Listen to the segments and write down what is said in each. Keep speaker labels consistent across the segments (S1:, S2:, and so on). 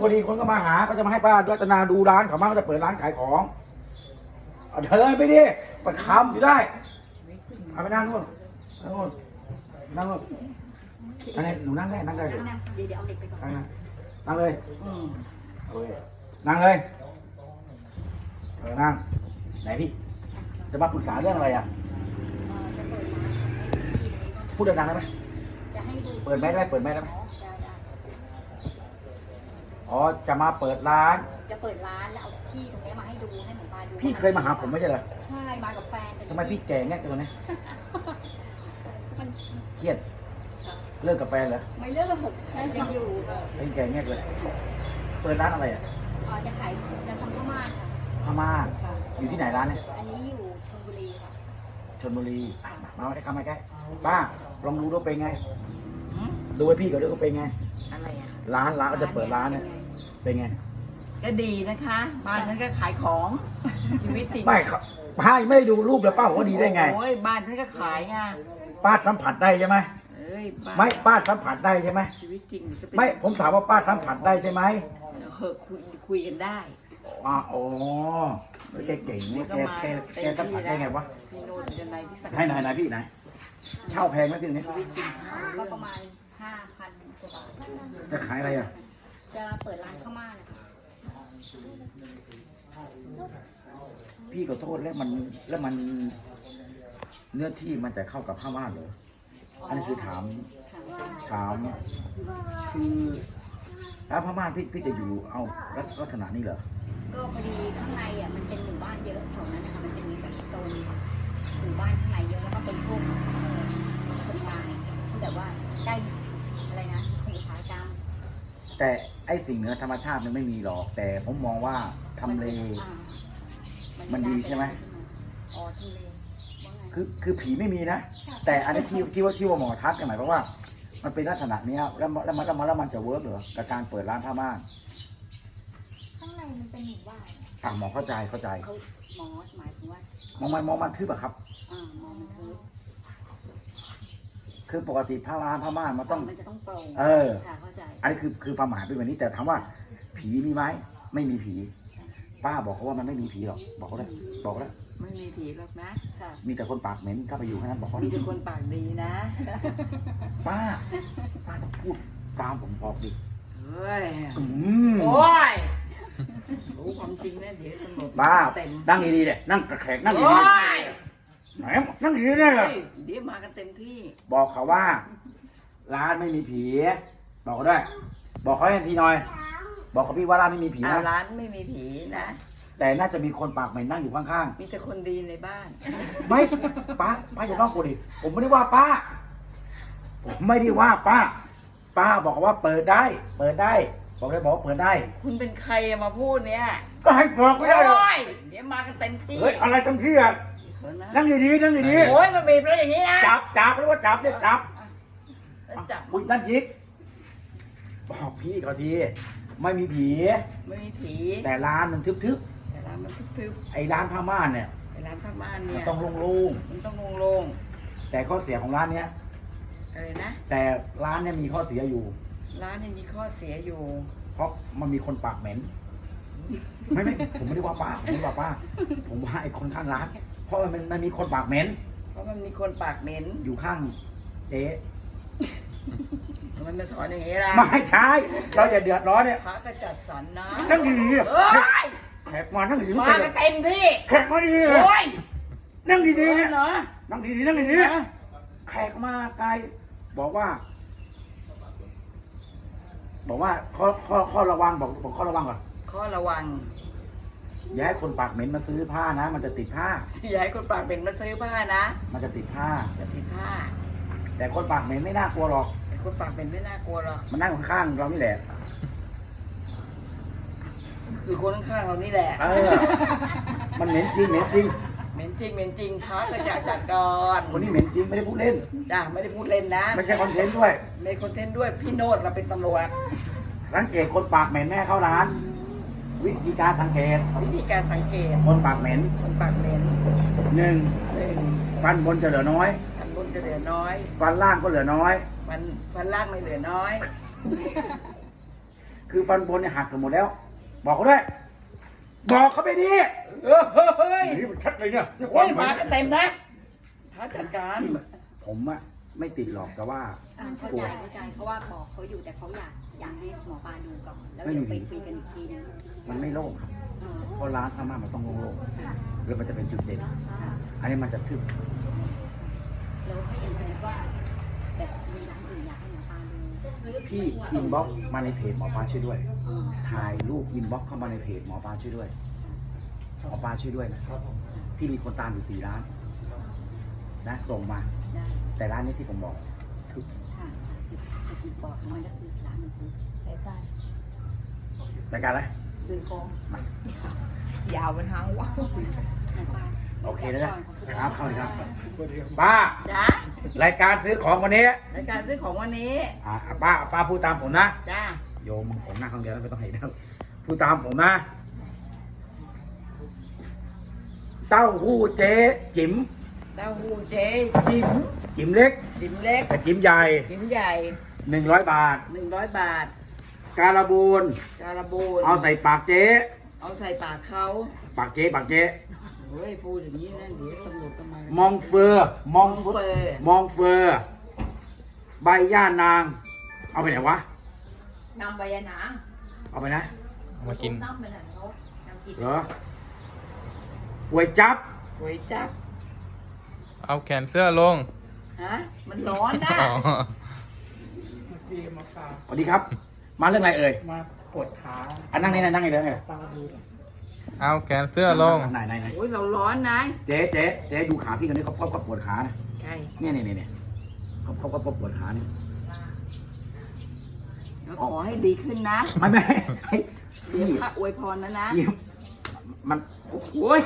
S1: พอดีคนก็มาหาก็จะมาให้ป้ารัตนาดูร้านเขามาก็จะเปิดร้านขายของเอาเดินไปดิประคำอยู่ได้เอาไปนั่งนู่นนั่งนู่นนั่งนู่นนั่งเลยหนูนั่งได้นั่งได้เลย
S2: นั่งๆเดี๋ยวเดี๋ยวเอาเด็กไปก่อน
S1: นั่งนะนั่งเลย
S2: อืม
S1: โอเคนั่งเลยเออนั่งไหนพี่ จะมาปรึกษาเรื่องอะไรอะ
S2: เอ่อจะเปิดร้านให้พี่
S1: พูดดังๆได้ไหม
S2: จะให้ดู
S1: เปิดแมสได้ไหมเปิดแมสได้ไหม
S2: อ๋อได้ได้
S1: อ๋อจะมาเปิดร้าน
S2: จะเปิดร้านแล้วเอาที่ตรงนี้มาให้ดูให้หมอปลาดู
S1: พี่เคยมาหาผมไม่ใช่เหรอ
S2: ใช่มากับแฟนแต่
S1: ทำไมพี่แก่แง่จังเลย
S2: มัน
S1: เครียดเลิกกับแฟนเหรอ
S2: ไม่เลิกหกยังอยู่เออ
S1: เป็นแก่แง่เลยเปิดร้านอะไรอะ
S2: เอ่อจะขายจะทำข้าวมันค่ะ
S1: พม่า
S2: ค่ะ
S1: อยู่ที่ไหนร้านเนี่ย
S2: อันนี้อยู่ชลบุรีค่ะ
S1: ชลบุรีอะมามาใกล้ๆมาใกล้ป้าลองดูดูเป็นไง ดูให้พี่ก่อนดูว่าเป็นไง
S3: อะไรอะ
S1: ร้านร้านก็จะเปิดร้านเนี่ย เป็นไง
S3: ก็ดีนะคะบ้านฉันก็ขายของชีวิตจริง
S1: ไม่ครับป้าไม่ดูรูปแล้วป้าบอกว่าดีได้ไง
S3: โอ้ยบ้านฉันก็ขายไง
S1: ป้าสัมผัสได้ใช่ไหม
S3: เอ้ยบ้าน
S1: ไม่ป้าสัมผัสได้ใช่ไหม
S3: ชีวิตจริงก็เป็น
S1: ไม่ผมถามว่าป้าสัมผัสได้ใช่ไหม
S3: เหอะคุยคุยกันได้
S1: อ๋ออ๋อแกเก่งเนี่ยแกแกแกสัมผัสได้ไงวะ
S3: พี่โนนจะในที่สัก
S1: ไหนไหนไหนพี่ไหนเช่าแพงไหมพี่ตรงนี้
S2: ก็ประมาณห้าพันกว่าบาท
S1: จะขายอะไรอะ
S2: จะเปิดร้านข้าวมันนะคะ
S1: พี่ขอโทษแล้วมันแล้วมันเนื้อที่มันจะเข้ากับผ้าม่านเหรออันนี้คือถาม
S2: ถามว่า
S1: ถามคือแล้วผ้าม่านพี่พี่จะอยู่เอาลักลักษณะนี้เหรอ
S2: ก็พอดีข้างในอะมันเป็นหมู่บ้านเยอะแถวนั้นนะคะมันเป็นแบบโซนหมู่บ้านข้างในเยอะแล้วก็เป็นพวกเอ่อคนงานที่แบบว่าใกล้อะไรนะคนอุตสาหกรรม
S1: แต่ไอ้สิ่งเหนือธรรมชาติมันไม่มีหรอก แต่ผมมองว่าทำเล
S2: อ่า
S1: มันดีใช่ไหม
S2: อ๋อทำเลว่าไง
S1: คือคือผีไม่มีนะ แต่อันนี้ที่ที่ว่าที่ว่าหมอทักเนี่ยหมายความว่า มันเป็นลักษณะเนี้ยแล้วแล้วมันแล้วมันแล้วมันจะเวิร์กเหรอกับการเปิดร้านผ้าม่าน
S2: ข้างในมันเป็นหมู่บ้าน
S1: อะหมอเข้าใจเข้าใจ
S2: เขาหมอหมายถึงว่า ม
S1: องมันมองมันคือแบบครับ
S2: อ่ามองมันคือ
S1: คือปกติผ้าร้านผ้าม่านมันต้อง
S2: มันจะต้องโปร่ง
S1: เออ
S2: ค่ะเข้าใจ
S1: อันนี้คือคือความหมายเป็นแบบนี้แต่ถามว่า ผีมีไหมไม่มีผี ป้าบอกเขาว่ามันไม่มีผีหรอกบอกเขาเลยบอกเขาเลย
S3: ไม่มีผีหรอกนะ
S2: ค่ะ
S1: มีแต่คนปากเหม็นเข้าไปอยู่แค่นั้นบอกเขา
S3: มีแต่คนปากดีนะ
S1: ป้า ป้าต้องพูดตามผมบอกดิ
S3: เฮ้ย
S1: อืม
S3: โอ้ยรู้ความจริงนะเดี๋ยวตำรวจ
S1: ป้า
S3: เต็ม
S1: นั่งดีๆเลยนั่งกระแขกนั่ง
S3: โอ้
S1: ดี
S3: ย
S1: ๆ ไหนนั่งดีๆเนี่ย
S3: เฮ้ยเดี๋ยวมากันเต็มที่
S1: บอกเขาว่า ร้านไม่มีผี บอกเขาด้วย บอกเขาให้ทีหน่อย บอกเขาพี่ว่าร้านไม่มีผี
S3: อ่า
S1: นะ
S3: ร้านไม่มีผีนะ
S1: แต่น่าจะมีคนปากเหม็นนั่งอยู่ข้าง
S3: มีแต่คนดีในบ้าน
S1: ๆไม่ป้าป้าอย่านอกกูดิผมไม่ได้ว่าป้า ผมไม่ได้ว่าป้า ป้าบอกว่าเปิดได้ เปิดได้ บอกเลยบอกว่าเปิดได้
S3: คุณเป็นใครมาพูดเนี่ย
S1: ก็ให้บอกไม่ได้หรอก
S3: โอ้ยเดี๋ยวมากันเต็มที่
S1: เฮ้ยอะไรทั้งที่อะ
S3: เดี๋ยว นะ
S1: นั่งดีๆนั่งดี
S3: โอ้ยมาบีบแล้วอย่างนี้นะ
S1: ๆจับจับเรียกว่าจับเนี่ยจับ
S3: แล้วจับ
S1: อุ้ยนั่นยิกบอกพี่เขาทีไม่มีผี
S3: ไม่มีผี
S1: แต่ร้านมันทึบ
S3: แต่ร้านมันทึบ
S1: ๆไอ้ร้านผ้าม่านเนี่ย
S3: ๆแต่ร้านผ้าม่าน
S1: มั
S3: เนี่
S1: น
S3: ย
S1: ต้องโล่ง
S3: มันต้องโล่ง
S1: ๆแต่ข้อเสียของร้านเนี้ย
S3: ๆอะไรนะ
S1: แต่ร้านเนี่ยมีข้อเสียอยู่
S3: ร้านยังมีข้อเสียอยู่
S1: เพราะมันมีคนปากเหม็น ไม่ไม่ผมไม่ได้ว่าป้าผมไม่ได้ว่าป้า ผมว่าไอ้คนข้างร้าน เพราะมันมันมีคนปากเหม็น
S3: เพราะมันมีคนปากเหม็น
S1: อยู่ข้างเจ๊
S3: มันมาสอนอย่างนี้ล่ะ
S1: ไม่ใช่เราอย่าเดือดร้อนเนี่ย
S3: พระก็จัดสรรนะ
S1: นั่งดีๆอะ
S3: เอ้ย
S1: แขกมานั่งดีๆ
S3: มา
S1: ไป
S3: กั
S1: เล
S3: น
S1: ย
S3: เต็มที่
S1: แขกมาดีๆเลย
S3: โอ้ย
S1: นั่งดี
S3: เอ
S1: ๆ
S3: อ
S1: เนี่ย
S3: เนาะ
S1: นั่งดีๆนั่งดีๆแขกมาไกลบอกว่า บอกว่าข้อข้อข้อระวังบอกบอกข้อระวังก่อน
S3: ข้อระวัง
S1: อย่าให้คนปากเหม็นมาซื้อผ้านะ มันจะติดผ้า
S3: อย่าให้คนปากเหม็นมาซื้อผ้านะ
S1: มันจะติดผ้า
S3: จะติดผ้า
S1: แต่คนปากเหม็นไม่น่ากลัวหรอก
S3: แต่คนปากเหม็นไม่น่ากลัวหรอก
S1: มันนั่งข้างๆเรานี่แหละ
S3: คือคนข้างๆเรานี่แหละ
S1: เออ มันเหม็นจริงเหม็นจริง
S3: เหม็นจริงเหม็นจริงพระก็จะจัดก่อน
S1: คนนี้เหม็นจริงไม่ได้พูดเล่น
S3: จ้าไม่ได้พูดเล่นนะ
S1: ไม่ใช่คอนเทนต์ด้วย
S3: ในคอนเทนต์ด้วยพี่โนดเราเป็นตำรวจ
S1: สังเกตคนปากเหม็นแม่เข้าร้าน วิธีการสังเกต
S3: วิธีการสังเกต
S1: คนปากเหม็น
S3: คนปากเหม็น
S1: หนึ่ง
S3: หนึ่ง
S1: ฟันบนจะเหลือน้อย
S3: ฟันบนจะเหลือน้อย
S1: ฟันล่างก็เหลือน้อย
S3: ฟันฟันล่างไม่เหลือน้อย
S1: คือฟันบนเนี่ยหักกันหมดแล้ว บอกเขาด้วยบอกเขาไปดิ
S3: เออเฮ้ย
S1: นี่มันชัดเลยเนี่ย
S3: โอ้ยมากันเต็มนะพระจัดการ
S1: ผมอะไม่ติดหรอกแต่ว่า
S2: อ่าเข้าใจเข้าใจเพราะว่าบอกเขาอยู่แต่เขาอยากอยากให้หมอปลาดูก่อนแล้วเดี๋ยวไปคุยกันอีกทีนึง
S1: มันไม่โล่งครับ
S2: เออ
S1: เพราะร้านข้างหน้ามันต้องโล่ง
S2: ค่ะ
S1: ๆแล้วมันจะเป็นจุดเด่นอันนี้มันจะทึบ
S2: แล้วให้เห็นเลยว่าแบบมีร้านอื่นอยากให้หมอปลาดู
S1: พี่อินบ็อกมาในเพจหมอปลาช่วยด้วย
S2: อืม
S1: ถ่ายรูปอินบ็อกเข้ามาในเพจหมอปลาช่วยด้วย หมอปลาช่วยด้วยนะที่มีคนตามอยู่สี่ร้านนะส่งมา
S2: ได้
S1: แต่ร้านนี้ที่ผมบอกทึบ
S2: ค่ะติดบอกมันก็คือร้านมันคือใกล้
S1: รายการอะไร
S2: ๆ ซื้อของ
S3: ยาวเป็นหางว่าว
S1: โอเคแล้วนะนะครับเข้าเลยครับป้า
S3: จ้ารา
S1: ยการซื้อของวันนี้
S3: รายการซื้อของวันนี้
S1: อ่าป้าป้าพูดตามผมนะ
S3: จ้า
S1: โยมมึงสองหน้าข้างเดียวแล้วไม่ต้องให้แล้วพูดตามผมนะเต้าหู้เจ๊จิ๋ม
S3: เต้าหู้เจ๊จิ๋ม
S1: จิ๋มเล็ก
S3: จิ๋มเล็ก
S1: กับจิ๋มใหญ่
S3: จิ๋มใหญ่
S1: หนึ่งร้อยบาท
S3: หนึ่งร้อยบาท
S1: การบูน
S3: การบูน
S1: เอาใส่ปากเจ๊
S3: เอาใส่ปากเขา
S1: ปากเจ๊ปากเจ๊
S3: เฮ้ยพูดอย่างนี้นะเดี๋ยวตำรวจก็มาม
S1: องเฟอร์มอง
S3: เฟอร์
S1: มองเฟอร์ใบย่านาง เอาไปไหนวะ
S3: นำใบยาหนาง
S1: เอาไปนะ
S4: เอามากิน
S3: น้ำไปไหนเขานำกิน
S1: เหรอก๋วยจับ
S3: ก๋วยจับ
S4: เอาแขนเสื้อลง
S3: ฮะมันร้อนนะ
S4: อ๋อ
S1: สวัสดีครับ มาเรื่องอะไรเอ่ย
S5: มาปวดขา
S1: อันนั่งนี่นะนั่งนี่เลยนั่งนี่เลย
S5: ตาดู
S4: เอาแขนเสื้อลง
S1: ไหนไหนไหน
S3: โอ้ยเราร้อนนะ
S1: เจ๊เจ๊เจ๊ดูขาพี่คนนี้เขาเขาเขาปวดขานะ
S3: ใช่
S1: เนี่ยเนี่ยเนี่ยเนี่ยเขาเขาเขาปวดขาเนี่ย
S3: แล้วขอให้ดีขึ้นนะ
S1: ไม่ไม่ให้
S3: เดี๋ยว
S1: พี่
S3: พระอวยพรนะนะ
S1: พี่มัน
S3: โอ้ย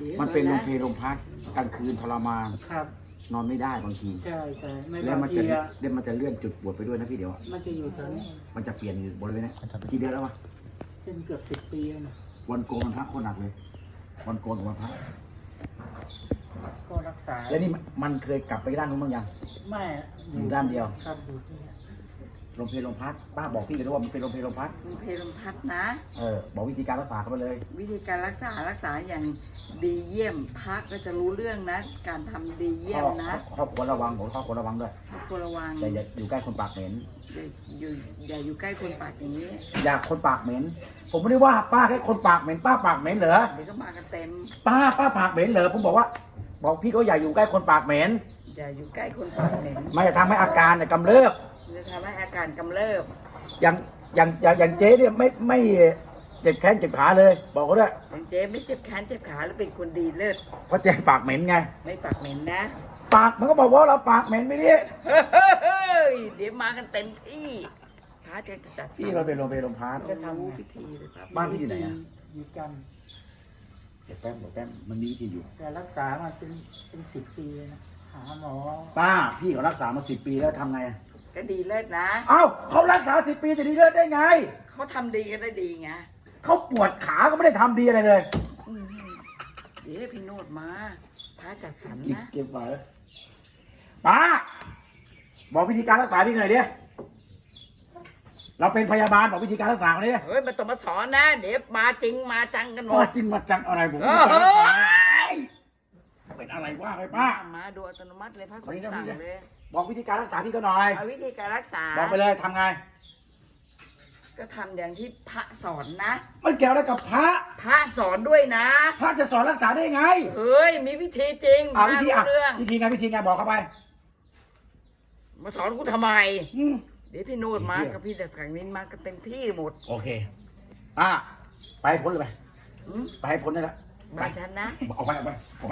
S3: ดี๋ยว
S1: มันเป็นโรงะเพลโรงพักกลางคืนทรมาน
S5: ครับ
S1: นอนไม่ได้บางที
S5: ใช่ใช่ไม่
S1: แล้ว
S5: บาง
S1: มัน
S5: ที
S1: จะ
S5: อะ
S1: เดี๋ยวมันจะเลื่อนจุดปวดไปด้วยนะพี่เดี๋ยว
S5: มันจะอยู่ตรงนี้
S1: มันจะเปลี่ยนอยู่บริเวณนี้กี่เดือนแล้ววะ
S5: เป็นเกือบสิบปีแล้วนะ
S1: วันโกนวันพระโคนหนักเลยวันโกนกับวันพระ
S5: ก็รักษา
S1: แล้วนี่มันมันเคยกลับไปด้านนู้นบ้างยัง
S5: ไม่
S1: อยู่ด้านเดียว
S5: ครับอยู่ที่นี่
S1: โรงเพลโรงพักป้าบอกพี่เลยด้วยว่ามันเป็นโรงเพลโรงพัก
S3: คุณเพลมพัดนะ
S1: เออบอกวิธีการรักษาเขาไปเลย
S3: วิธีการรักษารักษาอย่างดีเยี่ยมพักก็จะรู้เรื่องนะ การทำดีเยี่ยมนะ
S1: ครอบครัวระวังผมครอบครัวระวังด้วย
S3: ครอบครัวระวัง
S1: อย่าอย่าอยู่ใกล้คนปากเหม็น
S3: อย่าอยู่อย่าอยู่ใกล้คนปากอย่างนี้
S1: อยากคนปากเหม็น ผมไม่ได้ว่าป้าแค่คนปากเหม็นป้าปากเหม็นเหรอ
S3: เดี๋ยวก็มากันเต็ม
S1: ป้าป้าปากเหม็นเหรอ ผมบอกว่า บอกพี่เขาอย่าอยู่ใกล้คนปากเหม็น
S3: อย่าอยู่ใกล้คนปากเหม็น
S1: ไม่จะทำให้อาการเนี่ยกำเริบ
S3: จะทำให้อาการกำเริบ
S1: อย่างอย่างอย่างอย่างเจ๊เนี่ยไม่ไม่เจ็บแข้งเจ็บขาเลย บอกเขาด้วย
S3: อย่างเจ๊ไม่เจ็บแขนเจ็บขาแล้วเป็นคนดีเลิศ
S1: เพราะเจ๊ปากเหม็นไง
S3: ไม่ปากเหม็นนะ
S1: ปากมันก็บอกว่าเราปากเหม็นไม่ดิ
S3: เฮ้ยเดี๋ยวมากันเต็มที่พระจะจัดสร
S1: พี่เราเป็นโรงพยาบาลโรงพยาบาล
S3: จะทำพิธีเลยครับ
S1: บ้านพี่อยู่ไหนอะ
S5: อยู่จันทร์
S1: เดี๋ยวแป๊บเดี๋ยวแป๊บมันมีวิธีอยู่
S5: แต่รักษามาเป็นเป็นสิบปีแล้วนะหาหมอ
S1: ป้าพี่เขารักษามาสิบปีแล้วทำไงอะ
S3: ก็ดีเลิศนะ
S1: เอ้าเขารักษาสิบปีจะดีเลิศได้ไง
S3: เขาทำดีก็ได้ดีไง
S1: เขาปวดขาก็ไม่ได้ทำดีอะไรเลย
S3: อืมเดี๋ยวให้พี่โนดมาพระจัดสรร
S1: กิน
S3: นะ
S1: เก็บไว้ป้าบอกวิธีการรักษาพี่หน่อยดิเราเป็นพยาบาลบอกวิธีการรักษาเขาดิ
S3: เฮ้ยไมาต้องมาสอนนะ เดี๋ยวมาจริงมาจังกันหม
S1: โอ้
S3: ด
S1: จริงมาจังอะไรผม
S3: เอ
S1: ไม่
S3: อ
S1: รู้
S3: เฮ้
S1: จะรักษา
S3: ย
S1: เป็นอะไรว่าไปป้า
S3: มาดูอัตโนมัติเลยพระส
S1: วัน
S3: ง
S1: นี้
S3: ฆ์
S1: ต้อง
S3: สั่ง
S1: มี
S3: เลย
S1: บอกวิธีการรักษาพี่เขาหน่อย
S3: เอาวิธีการรักษา
S1: บอกไปเลยทำไง
S3: ก็ทำอย่างที่พระสอนนะ
S1: มันเกี่ยวอะไรกับพระ
S3: พระสอนด้วยนะ
S1: พระจะสอนรักษาได้ไง
S3: เฮ้ย มีวิธีจริง
S1: อ่าวิธี
S3: มา
S1: อะ
S3: รู้เรื่อง
S1: วิธีไงวิธีไงบอกเข้าไป
S3: มาสอนกูทำไม
S1: อืม
S3: เดี๋ยวพี่โนดมา
S1: เหี้ย
S3: กับพี่เด็กขังนินมากันเต็มที่หมด
S1: โอเค อะ ไปให้พ้นเลยไป
S3: หืม
S1: ไปให้พ้นได้แล้ว
S3: บ้านฉันนะ
S1: ออกไปออกไปออกไป